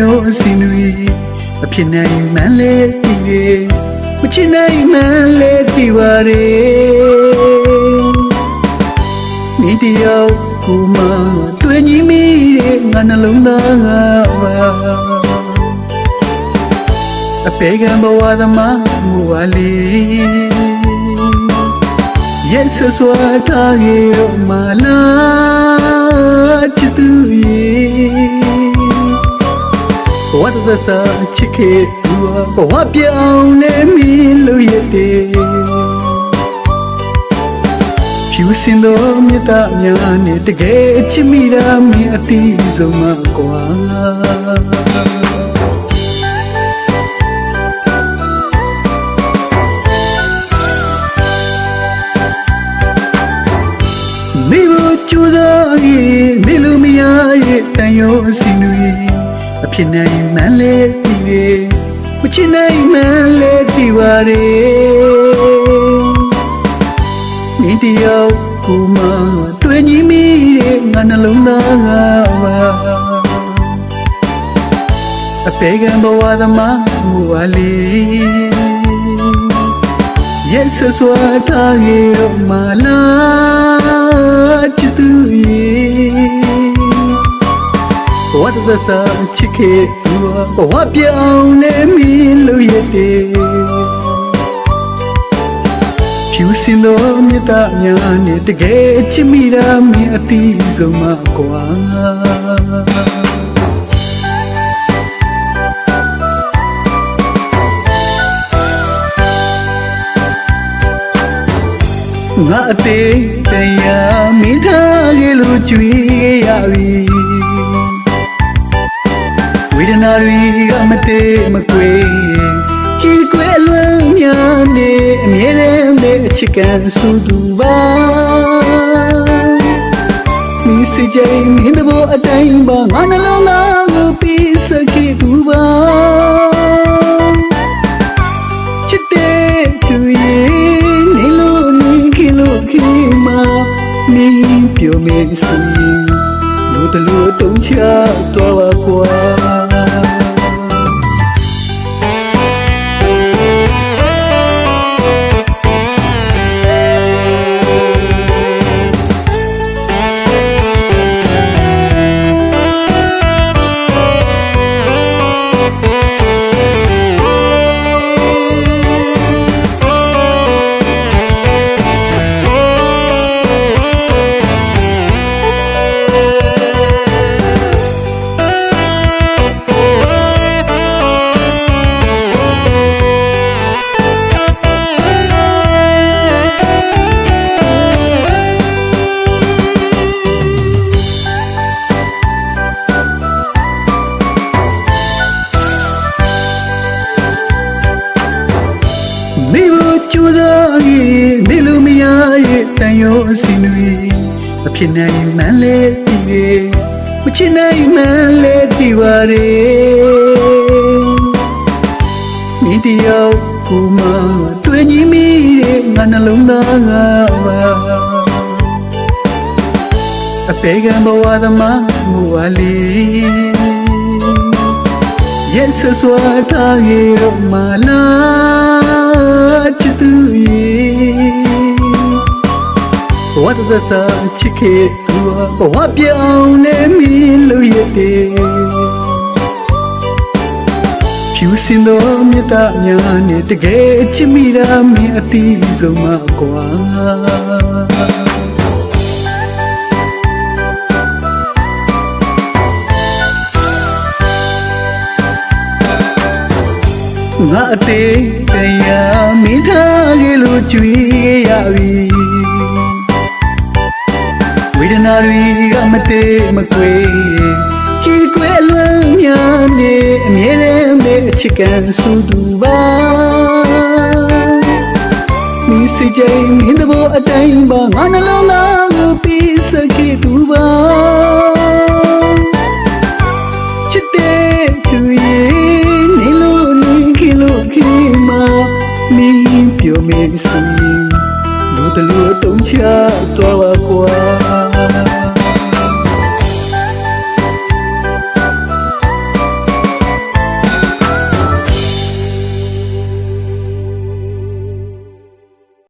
တွေအဖြစ်နိုင်မှန်းလဲသိတယ်မချစ်နိုင်မှန်းလဲသိပါရဲ့မင်းတယောက်ကိုမှတွေ့ညီမိတဲ့ငါနှလုံးသားကပါအပေကံဘဝသမားမူဝါလီရက်ဆွဆွာထားခဲ့တော့မလားချစ်သူရဲ့ ဘဝတသစာချစ်ခဲ့သူဘဝပြောင်းလဲမိလို့ရတဲ့ဖြူစင်သောမြတ်သားများနဲ့တကယ်ချစ်မိတာမင်းအတိဆုံးမကွာမိဘကျူသာရဲ့မိလိုမရရဲ့တန်ရုံးစင်တွေ အဖြစ်နိုင်မှန်းလဲသိတယ်မချစ်နိုင်မှန်းလဲသိပါရဲ့မင်းတယောက်ကိုမှတွေ့ညီမိတဲ့ငါနှလုံးသားကပါအပေကံဘဝသမားမူဝါလီရက်ဆွဆွာထားခဲ့တော့မလားချစ်သူရဲ့ ဘဝတသစာချစ်ခဲ့သူဘဝပြောင်းလဲမိလို့ရတဲ့ဖြူစင်သောမြတ်သားများနဲ့တကယ်ချစ်မိတာမင်းအတိဆုံးမကွာငါအသေးတရားမင်းထားခဲ့လို့ကြွေးရပြီဝေ ဒနာတွေကမသေးမကွေကြည်ကွယ်လွမ်းများနေအမြဲတမ်းပဲအချစ်ကန်ဆူသူပါမိစိတ်ချိန်မင်းတဘောအတိုင်းပါငါနှလုံးသားကိုပြီးစခဲ့သူပါချစ်တဲ့သူရဲ့နေလို့နေခင်လို့ခင်မှာမင်းပြောမင်းဆိုရင်လူတလူတုံးချတော့ပါကွာ တန်ရုံးအစင်တွေအဖြစ်နိုင်မှန်းလဲသိတယ်မချစ်နိုင်မှန်းလဲသိပါရဲ့မင်းတယောက်ကိုမှတွေ့ညီမိတဲ့ငါနှလုံးသားကပါအပေကံဘဝသမားမူဝါလီရက်ဆွဆွာထားခဲ့တော့မလား သစာချစ်ခဲ့သူဘဝပြောင်းလဲမိလို့ရတဲ့ဖြူစင်သောမြတ်သားများနဲ့တကယ်ချစ်မိတာမင်းအတိဆုံးမကွာငါအသေးတရားမင်းထားခဲ့လို့ကြွေးရပြီဝေဒ နာတွေကမသေးမကွေကြည်ကွယ်လွမ်းများနေအမြဲတမ်းပဲအချစ်ကန်ဆူသူပါမိစိတ်ချိန်မင်းတဘောအတိုင်းပါငါနှလုံးသားကိုပြီးစခဲ့သူပါချစ်တဲ့သူရဲ့နေလို့နေခင်လို့ခင်မှာမင်းပြောမင်းဆိုရင်လူတလူတုံးချတော့